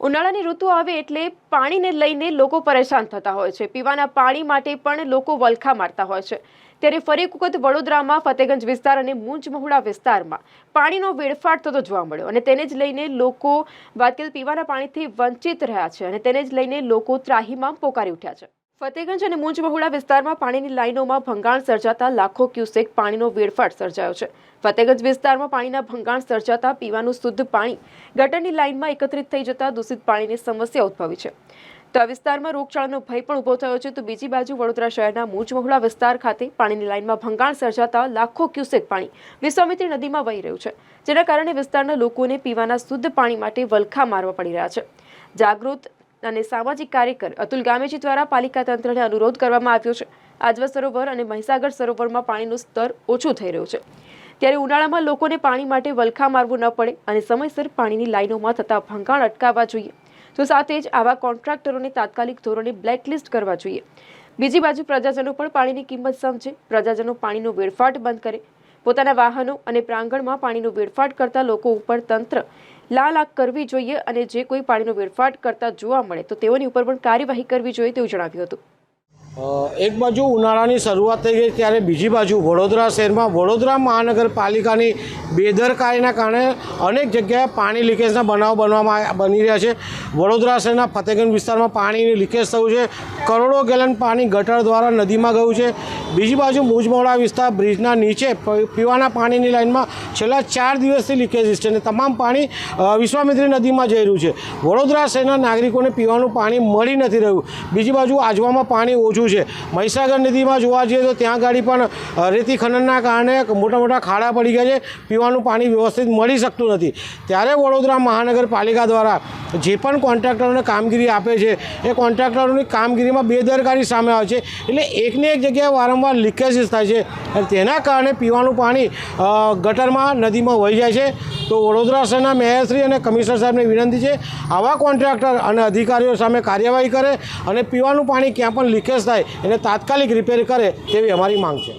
ઉનાળાની ઋતુ આવે એટલે પાણીને લઈને લોકો પરેશાન થતા હોય છે. પીવાના પાણી માટે પણ લોકો વલખા મારતા હોય છે. ત્યારે ફરી એક વખત વડોદરામાં, ફતેગંજ વિસ્તાર અને મૂંજમહુડા વિસ્તારમાં પાણીનો વેડફાટ થતો જોવા મળ્યો અને તેને જ લઈને લોકો કરીએ પીવાના પાણીથી વંચિત રહ્યા છે અને તેને જ લઈને લોકો ત્રાહીમામ પોકારી ઉઠ્યા છે. ફતેગંજ અને મુંજમહુડા વિસ્તારમાં પાણીની લાઈનોમાં ભંગાણ સર્જાતા લાખો ક્યુસેક પાણીનો વેડફાટ સર્જાયો છે. ફતેગંજ વિસ્તારમાં પાણીના ભંગાણ સર્જાતા પીવાનું શુદ્ધ પાણી ગટરની લાઇનમાં એકત્રિત થઈ જતા દૂષિત પાણીની સમસ્યા ઉદ્ભવી છે. તો આ વિસ્તારમાં રોગચાળાનો ભય પણ ઊભો થયો છે. તો બીજી બાજુ વડોદરા શહેરના મુંજમહુડા વિસ્તાર ખાતે પાણીની લાઈનમાં ભંગાણ સર્જાતા લાખો ક્યુસેક પાણી વિશ્વામિત્રી નદીમાં વહી રહ્યું છે. જેના કારણે વિસ્તારના લોકોને પીવાના શુદ્ધ પાણી માટે વલખા મારવા પડી રહ્યા છે. જાગૃત અને સામાજિક કાર્યકર અતુલ ગામેજી દ્વારા પાલિકા તંત્રને અનુરોધ કરવામાં આવ્યો છે. આજવા સરોવર અને મહીસાગર સરોવરમાં પાણીનું સ્તર ઓછું થઈ રહ્યું છે. ત્યારે ઉનાળામાં લોકોને પાણી માટે વલખા મારવું ન પડે અને સમયસર પાણીની લાઈનોમાં થતા ભંગાણ અટકાવવા જોઈએ. તો સાથે જ આવા કોન્ટ્રાક્ટરોને તાત્કાલિક ધોરણે બ્લેકલિસ્ટ કરવા જોઈએ. બીજી બાજુ પ્રજાજનો પણ પાણીની કિંમત સમજે. પ્રજાજનો પાણીનો વેડફાટ બંધ કરે. પોતાના વાહનો અને પ્રાંગણમાં પાણીનો વેડફાટ કરતા લોકો ઉપર તંત્ર લાલ આંખ કરવી જોઈએ અને જે કોઈ પાણીનો વેડફાટ કરતા જોવા મળે તો તેઓની ઉપર પણ કાર્યવાહી કરવી જોઈએ તેવું જણાવ્યું હતું. એક બાજુ ઉનાળાની શરૂઆત થઈ ગઈ ત્યારે બીજી બાજુ વડોદરા શહેરમાં વડોદરા મહાનગરપાલિકાની બેદરકારીના કારણે અનેક જગ્યાએ પાણી લીકેજના બનાવ બનવામાં બની રહ્યા છે. વડોદરા શહેરના ફતેગંજ વિસ્તારમાં પાણીની લીકેજ થયું છે. કરોડો ગેલન પાણી ગટર દ્વારા નદીમાં ગયું છે. બીજી બાજુ મુજમોડા વિસ્તાર બ્રિજના નીચે પીવાના પાણીની લાઇનમાં છેલ્લા ચાર દિવસથી લીકેજીસ છે અને તમામ પાણી વિશ્વામિત્રી નદીમાં જઈ રહ્યું છે. વડોદરા શહેરના નાગરિકોને પીવાનું પાણી મળી નથી રહ્યું. બીજી બાજુ આજવામાં પાણી ઓછું છે. મહીસાગર નદીમાં જોવા જઈએ તો ત્યાં ગાડી પણ રેતી ખનનના કારણે મોટા મોટા ખાડા પડી ગયા છે. પીવાનું પાણી વ્યવસ્થિત મળી શકતું નથી. ત્યારે વડોદરા મહાનગરપાલિકા દ્વારા જે પણ કોન્ટ્રાક્ટરોને કામગીરી આપે છે, એ કોન્ટ્રાક્ટરોની કામગીરીમાં બેદરકારી સામે આવે છે. એટલે એકને એક જગ્યાએ વારંવાર લીકેજીસ થાય છે. અને તેના કારણે પીવાનું પાણી ગટરમાં, નદીમાં વહી જાય છે. તો વડોદરા શહેરના મેયરશ્રી અને કમિશનર સાહેબને વિનંતી છે, આવા કોન્ટ્રાક્ટર અને અધિકારીઓ સામે કાર્યવાહી કરે અને પીવાનું પાણી ક્યાં પણ લીકેજ થાય, એને તાત્કાલિક રિપેર કરે તેવી અમારી માંગ છે.